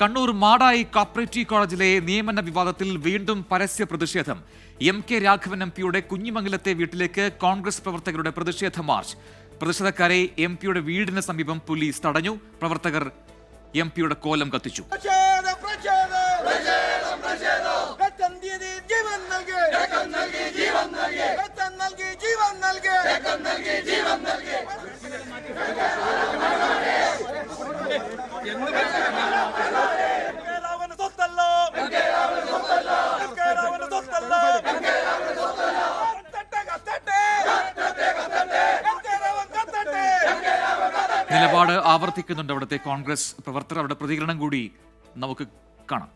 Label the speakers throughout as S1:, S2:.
S1: Kannur Madayi cooperative കോളേജിലെ നിയമന വിവാദത്തിൽ വീണ്ടും പരസ്യ പ്രതിഷേധം. എം കെ രാഘവൻ എം പിയുടെ കുഞ്ഞിമംഗലത്തെ വീട്ടിലേക്ക് കോൺഗ്രസ് പ്രവർത്തകരുടെ പ്രതിഷേധ മാർച്ച്. പ്രതിഷേധക്കാരെ എം പിയുടെ വീടിന് സമീപം പോലീസ് തടഞ്ഞു. പ്രവർത്തകർ എം പിയുടെ കോലം കത്തിച്ചു. നിലപാട് ആവർത്തിക്കുന്നുണ്ട് അവിടുത്തെ കോൺഗ്രസ് പ്രവർത്തകർ. അവിടെ പ്രതികരണം കൂടി നമുക്ക് കാണാം.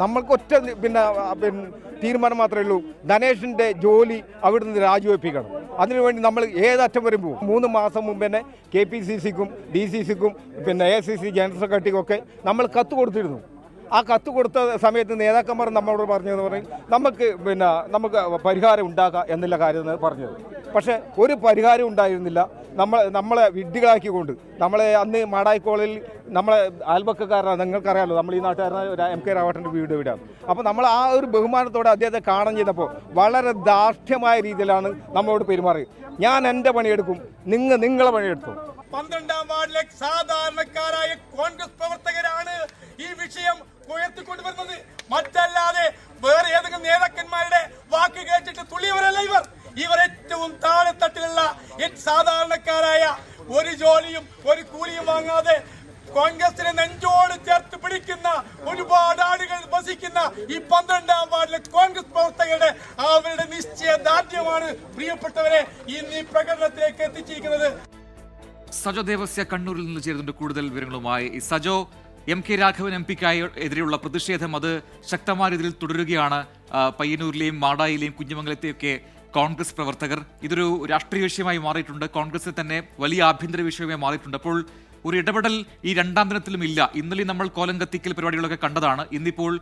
S2: നമ്മൾക്ക് ഒറ്റ പിന്നെ പിന്നെ തീരുമാനം മാത്രമേ ഉള്ളൂ. ധനേഷിന്റെ ജോലി അവിടുന്ന് രാജിവെപ്പിക്കണം. അതിനുവേണ്ടി നമ്മൾ ഏതറ്റം വരും പോകും? മൂന്ന് മാസം മുമ്പ് തന്നെ കെ പി സി സിക്കും ഡി സി സിക്കും പിന്നെ എ സി സി ജനറൽ സെക്രട്ടറിക്കും ഒക്കെ നമ്മൾ കത്ത് കൊടുത്തിരുന്നു. ആ കത്ത് കൊടുത്ത സമയത്ത് നേതാക്കന്മാർ നമ്മളോട് പറഞ്ഞതെന്ന് പറയും നമുക്ക് പിന്നെ നമുക്ക് പരിഹാരം ഉണ്ടാക്കാം എന്നുള്ള കാര്യം പറഞ്ഞത്. പക്ഷേ ഒരു പരിഹാരം ഉണ്ടായിരുന്നില്ല. നമ്മൾ നമ്മളെ വിഡ്ഢികളാക്കിക്കൊണ്ട് നമ്മളെ അന്ന് മാടായിക്കോളിൽ നമ്മളെ അയൽപക്കക്കാരനാണ് നിങ്ങൾക്കറിയാമല്ലോ നമ്മൾ ഈ നാട്ടുകാരനായ എം കെ രാവട്ടന്റെ വീട് ഇവിടെയാണ്. അപ്പോൾ നമ്മൾ ആ ഒരു ബഹുമാനത്തോടെ അദ്ദേഹത്തെ കാണാൻ ചെയ്തപ്പോൾ വളരെ ദാർഢ്യമായ രീതിയിലാണ് നമ്മളോട് പെരുമാറിയത് ഞാൻ എന്റെ പണിയെടുക്കും നിങ്ങൾ നിങ്ങളെ പണിയെടുത്തു.
S3: പന്ത്രണ്ടാം വാർഡിലെ സാധാരണക്കാരായ കോൺഗ്രസ് പ്രവർത്തകരാണ് ഒരു ജോലിയും ഒരു കൂലിയും വാങ്ങാതെ കോൺഗ്രസിനെ നെഞ്ചോട് ചേർത്ത് പിടിക്കുന്ന ഒരുപാട് ആളുകൾ വസിക്കുന്ന ഈ പന്ത്രണ്ടാം വാർഡിലെ കോൺഗ്രസ് പ്രവർത്തകരുടെ അവരുടെ നിശ്ചയ ദാർഢ്യമാണ് പ്രിയപ്പെട്ടവരെ ഇന്ന് ഈ പ്രകടനത്തിലേക്ക് എത്തിച്ചിരിക്കുന്നത്.
S1: സജോ ദേവസ്യ കണ്ണൂരിൽ നിന്ന് ചേരുന്നുണ്ട് കൂടുതൽ വിവരങ്ങളുമായി. Sajo M K Raghavan M പിക്കായി എതിരെയുള്ള പ്രതിഷേധം അത് ശക്തമായ രീതിയിൽ തുടരുകയാണ്. പയ്യന്നൂരിലെയും മാടായിലെയും കുഞ്ഞുമംഗലത്തെയൊക്കെ കോൺഗ്രസ് പ്രവർത്തകർ ഇതൊരു രാഷ്ട്രീയ വിഷയമായി മാറിയിട്ടുണ്ട്. കോൺഗ്രസിൽ തന്നെ വലിയ ആഭ്യന്തര വിഷയമായി മാറിയിട്ടുണ്ട്. അപ്പോൾ ഒരു ഇടപെടൽ ഈ രണ്ടാം ദിനത്തിലും ഇല്ല. ഇന്നലെ നമ്മൾ കോലം കത്തിക്കൽ പരിപാടികളൊക്കെ കണ്ടതാണ്. ഇന്നിപ്പോൾ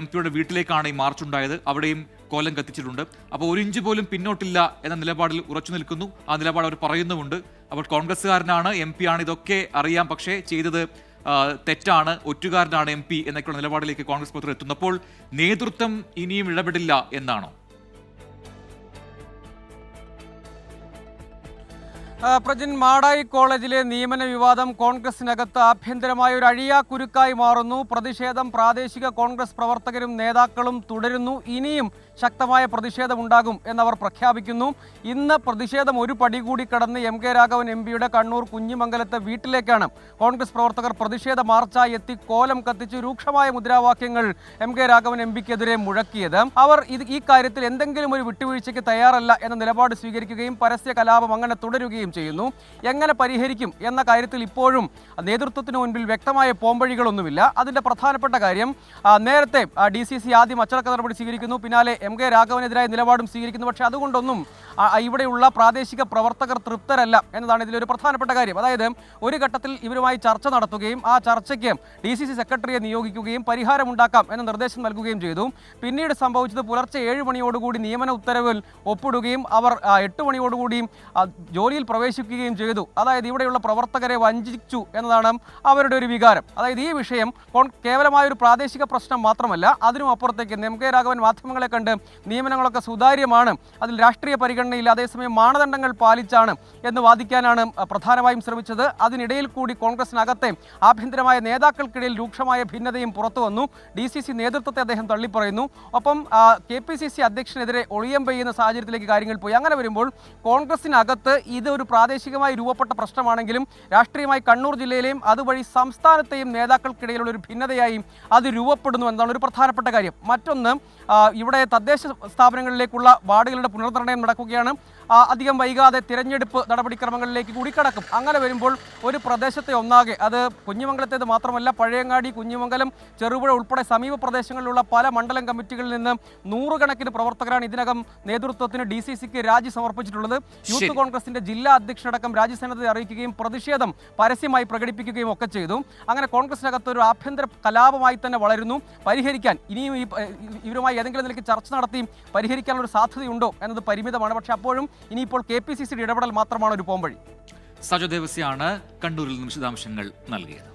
S1: എം പിയുടെ വീട്ടിലേക്കാണ് ഈ മാർച്ച് ഉണ്ടായത്. അവിടെയും കോലം കത്തിച്ചിട്ടുണ്ട്. അപ്പോൾ ഒരു ഇഞ്ച് പോലും പിന്നോട്ടില്ല എന്ന നിലപാടിൽ ഉറച്ചു നിൽക്കുന്നു. ആ നിലപാട് അവർ പറയുന്നുമുണ്ട്. അപ്പോൾ കോൺഗ്രസ്സുകാരനാണ് എം പി ആണ് ഇതൊക്കെ അറിയാം. പക്ഷേ ചെയ്തത് തെറ്റാണ്. ഒറ്റുകാരനാണ് എം പി എന്നൊക്കെയുള്ള നിലപാടിലേക്ക് കോൺഗ്രസ് പ്രവർത്തകർ എത്തുന്നു. അപ്പോൾ നേതൃത്വം ഇനിയും ഇടപെടില്ല എന്നാണോ?
S4: പ്രജിൻ മാടായി കോളേജിലെ നിയമന വിവാദം കോൺഗ്രസിനകത്ത് ആഭ്യന്തരമായ ഒരു അഴിയാക്കുരുക്കായി മാറുന്നു. പ്രതിഷേധം പ്രാദേശിക കോൺഗ്രസ് പ്രവർത്തകരും നേതാക്കളും തുടരുന്നു. ഇനിയും ശക്തമായ പ്രതിഷേധമുണ്ടാകും എന്നവർ പ്രഖ്യാപിക്കുന്നു. ഇന്ന് പ്രതിഷേധം ഒരു പടി കൂടി കടന്ന് എം കെ രാഘവൻ എം പിയുടെ കണ്ണൂർ കുഞ്ഞിമംഗലത്തെ വീട്ടിലേക്കാണ്. കോൺഗ്രസ് പ്രവർത്തകർ പ്രതിഷേധ മാർച്ചായി എത്തി കോലം കത്തിച്ച് രൂക്ഷമായ മുദ്രാവാക്യങ്ങൾ എം കെ രാഘവൻ എം പിക്കെതിരെ മുഴക്കിയത്. അവർ ഇത് ഈ കാര്യത്തിൽ എന്തെങ്കിലും ഒരു വിട്ടുവീഴ്ചയ്ക്ക് തയ്യാറല്ല എന്ന നിലപാട് സ്വീകരിക്കുകയും പരസ്യ കലാപം അങ്ങനെ തുടരുകയും ചെയ്യുന്നു. എങ്ങനെ പരിഹരിക്കും എന്ന കാര്യത്തിൽ ഇപ്പോഴും നേതൃത്വത്തിന് മുൻപിൽ വ്യക്തമായ പോംവഴികളൊന്നുമില്ല. അതിന്റെ പ്രധാനപ്പെട്ട കാര്യം നേരത്തെ ഡി സി സി ആദ്യം അച്ചടക്ക നടപടി സ്വീകരിക്കുന്നു. പിന്നാലെ എം കെ രാഘവനെതിരായ നിലപാടും സ്വീകരിക്കുന്നു. പക്ഷേ അതുകൊണ്ടൊന്നും ഇവിടെയുള്ള പ്രാദേശിക പ്രവർത്തകർ തൃപ്തരല്ല എന്നതാണ് ഇതിലൊരു പ്രധാനപ്പെട്ട കാര്യം. അതായത് ഒരു ഘട്ടത്തിൽ ഇവരുമായി ചർച്ച നടത്തുകയും ആ ചർച്ചയ്ക്ക് ഡി സി സി സെക്രട്ടറിയെ നിയോഗിക്കുകയും പരിഹാരമുണ്ടാക്കാം എന്ന നിർദ്ദേശം നൽകുകയും ചെയ്തു. പിന്നീട് സംഭവിച്ചത് പുലർച്ചെ ഏഴ് മണിയോടുകൂടി നിയമന ഉത്തരവിൽ ഒപ്പിടുകയും അവർ എട്ട് മണിയോടുകൂടി ജോലിയിൽ പ്രവേശിക്കുകയും ചെയ്തു. അതായത് ഇവിടെയുള്ള പ്രവർത്തകരെ വഞ്ചിച്ചു എന്നതാണ് അവരുടെ ഒരു വികാരം. അതായത് ഈ വിഷയം കേവലമായ ഒരു പ്രാദേശിക പ്രശ്നം മാത്രമല്ല അതിനും അപ്പുറത്തേക്ക് എം കെ രാഘവൻ മാധ്യമങ്ങളെ കണ്ട് നിയമനങ്ങളൊക്കെ സുതാര്യമാണ്. അതിൽ രാഷ്ട്രീയ പരിഗണനയില്ല. അതേസമയം മാനദണ്ഡങ്ങൾ പാലിച്ചാണ് എന്ന് വാദിക്കാനാണ് പ്രധാനമായും ശ്രമിച്ചത്. അതിനിടയിൽ കൂടി കോൺഗ്രസിനകത്തെ ആഭ്യന്തരമായ നേതാക്കൾക്കിടയിൽ രൂക്ഷമായ ഭിന്നതയും പുറത്തു വന്നു. ഡി സി സി നേതൃത്വത്തെ അദ്ദേഹം തള്ളിപ്പറയുന്നു. ഒപ്പം കെ പി സി സി അധ്യക്ഷനെതിരെ ഒളിയം പെയ്യുന്ന സാഹചര്യത്തിലേക്ക് കാര്യങ്ങൾ പോയി. അങ്ങനെ വരുമ്പോൾ കോൺഗ്രസിനകത്ത് ഇത് ഒരു പ്രാദേശികമായി രൂപപ്പെട്ട പ്രശ്നമാണെങ്കിലും രാഷ്ട്രീയമായി കണ്ണൂർ ജില്ലയിലെയും അതുവഴി സംസ്ഥാനത്തെയും നേതാക്കൾക്കിടയിലുള്ള ഒരു ഭിന്നതയായി അത് രൂപപ്പെടുന്നു എന്നാണ് ഒരു പ്രധാനപ്പെട്ട കാര്യം. മറ്റൊന്ന് ഇവിടെ തദ്ദേശ സ്ഥാപനങ്ങളിലേക്കുള്ള വാർഡുകളുടെ പുനർനിർണയം നടക്കുകയാണ്. അധികം വൈകാതെ തിരഞ്ഞെടുപ്പ് നടപടിക്രമങ്ങളിലേക്ക് കൂടി കടക്കും അങ്ങനെ വരുമ്പോൾ ഒരു പ്രദേശത്തെ ഒന്നാകെ അത് കുഞ്ഞുമംഗലത്തേത് മാത്രമല്ല പഴയങ്ങാടി കുഞ്ഞുമംഗലം ചെറുപുഴ ഉൾപ്പെടെ സമീപ പ്രദേശങ്ങളിലുള്ള പല മണ്ഡലം കമ്മിറ്റികളിൽ നിന്ന് നൂറുകണക്കിന് പ്രവർത്തകരാണ് ഇതിനകം നേതൃത്വത്തിന് ഡി സി സിക്ക് രാജി സമർപ്പിച്ചിട്ടുള്ളത്. യൂത്ത് കോൺഗ്രസിന്റെ ജില്ലാ അധ്യക്ഷനടക്കം രാജ്യസേനത്തെ അറിയിക്കുകയും പ്രതിഷേധം പരസ്യമായി പ്രകടിപ്പിക്കുകയും ഒക്കെ ചെയ്തു. അങ്ങനെ കോൺഗ്രസിനകത്ത് ഒരു ആഭ്യന്തര കലാപമായി തന്നെ വളരുന്നു. പരിഹരിക്കാൻ ഇനിയും ഈ ഇവരുമായി ഏതെങ്കിലും നിലയ്ക്ക് ചർച്ച നടത്തി പരിഹരിക്കാനുള്ള ഒരു സാധ്യതയുണ്ടോ എന്നത് പരിമിതമാണ്. പക്ഷേ അപ്പോഴും ഇനിയിപ്പോൾ കെ പി സി സിയുടെ ഇടപെടൽ മാത്രമാണ് ഒരു പോംവഴി.
S1: സജോ ദേവസ്യാണ് കണ്ണൂരിൽ നിന്നും വിശദാംശങ്ങൾ നൽകിയത്.